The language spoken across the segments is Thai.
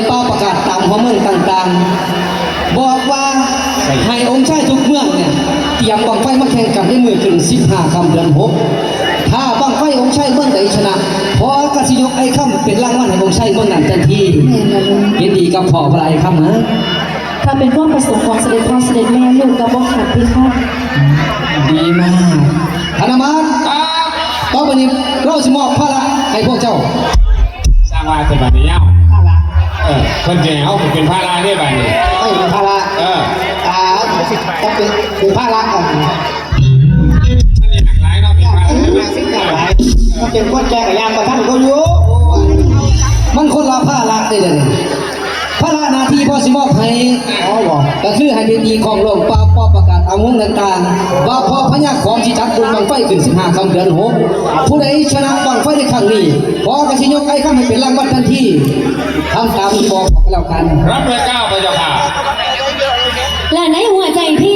ปเป้าประกาศตามหัวเมืองต่างๆ บอกว่าให้องค์ชายทุกเมืองเนี่ยเตรียมบังไฟมาแข่งกันในมือขึ้น15คำเดือนหกถ้าบังไฟองค์ชายเมืองใดชนะพอกสิยกไอ้คำเป็นรางวัลให้องค์ชายเมืองนั้นทันที่ยินดีกับพ่อพระไอ้คำนะถ้าเป็นความประสงค์ของเสด็จพ่อเสด็จแม่ลูกกับบ่ขาดพี่คะดีมากธนมาตต่อไปนี้เราจะมอบภาระละให้พวกเจ้าสร้างว่าเป็นบัดนี้เอ้า เออเพิ่นจะให้เอาไปเป็นพระราได้บัดนี้ไม่เป็นภาระเออตาจะเป็นเป็นภาระก่อนมันนี่หักหลายเนาะเป็นพระราได้ไหมมันเป็นคนแก่กับยางประท่านเขาอยู่มันคนละภาระได้เลยภาระหนาที พ่อสิมอบให้อ๋อบอกก็คือให้เป็นอีของโลกป้าป้อประกาศอาวุธต่างๆ ว่าพ่อพญาของที่จัดบุญบังไฟขึ้น15คำเดือนหกผู้ใดชนะบังไฟในครั้งนี้พ่อกสิยกไอ้ข้าให้เป็นรางวัลทันทีทำตามที่บอกกันแล้วกัน รับเลยเก้าพระเจ้าค่ะและในหัวใจพี่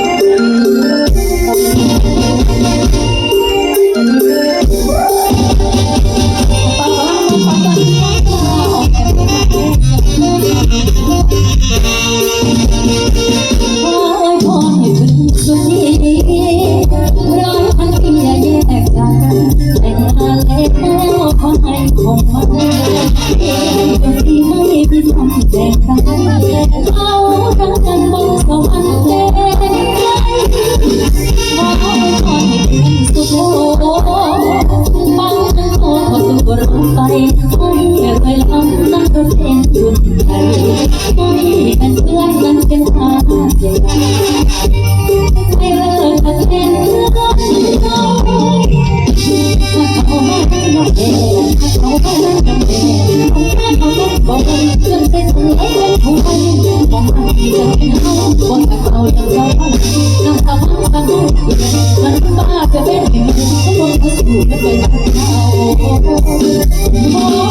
แดงตาเขารักกันบนสวรรค์แดงใจว่าเขาคอยให้คืนสุขบางคนโทษว่าตัวร้ไปแค่ไปลำนั้นก็เป็นดุนใจคนเป็นเพื่นมันเป็นทางใหญ่ไม่เกันเป็นเขาเาไม่ได้ยอมแพ้เขาไม่ เป็นเรื่องของมันบอกให้จะเป็นเขาบอกกับเขาอย่างเราน้ำตาบ้างบางมันบ้าจะเป็นเองทุกคนก็สู้ไม่เป็นเขา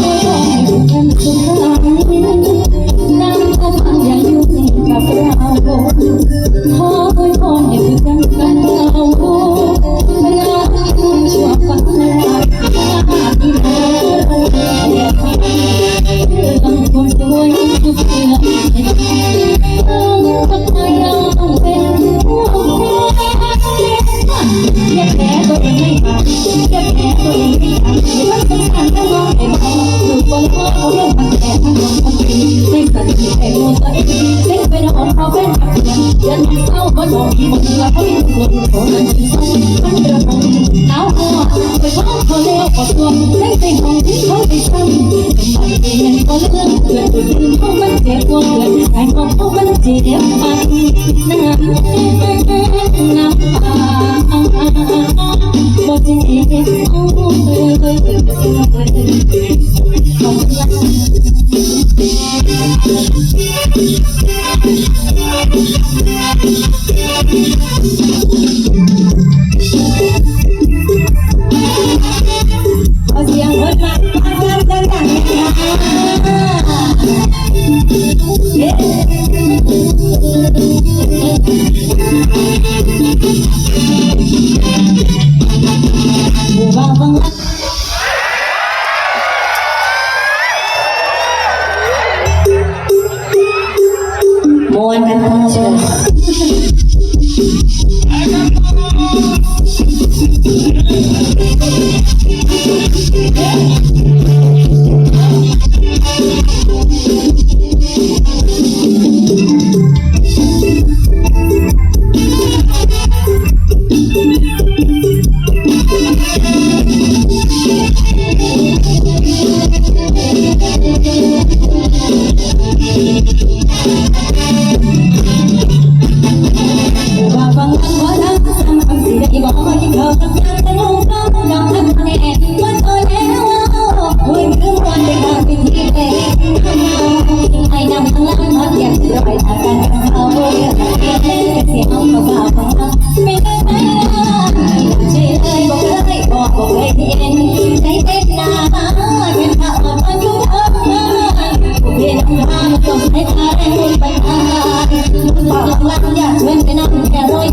cần gì em muốn tới Thích bên hồn vào bên mặt nhầm Dân sau có nhỏ đi một là thấy buồn Có lần chỉ sau vẫn chưa rằng Áo hoa với vóc thơ leo vào xuồng Lấy tình hồng thích với vì xăng Cầm bàn về nhân có lương Chuyện tuổi thương không trẻ con Chuyện thành con không mất gì đẹp mà Một tình yêu không buồn Tôi tôi tôi tôi Thank you. còn lắm quá đáng sang làm gì để bỏ những thờ tâm gian đến hôm đó em quên tôi éo ôi cứ quan tình là đi về ai nằm thằng lắm hết đẹp rồi ta càng càng sao ôi cái gì ông mà vào mình cái tay chị ơi một bỏ của người thì em thấy tết là bá em tạo một con chú cuộc đời năm ba không thấy ta đang buồn bánh ai lòng lắm nhà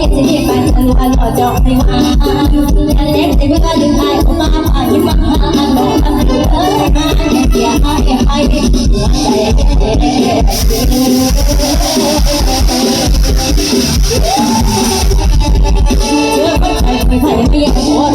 ยิ่งจะยิ่งไปจนวันต่อจอกไม่มาเล็กแต่ไม่กล้าดึงไอ้ออกมาผ่านยิ้มมาหาหนูทำให้เธอให้มาเสียหายไปหัวใจเชื่อคนใจไม่ใช่ไม่ยังหัว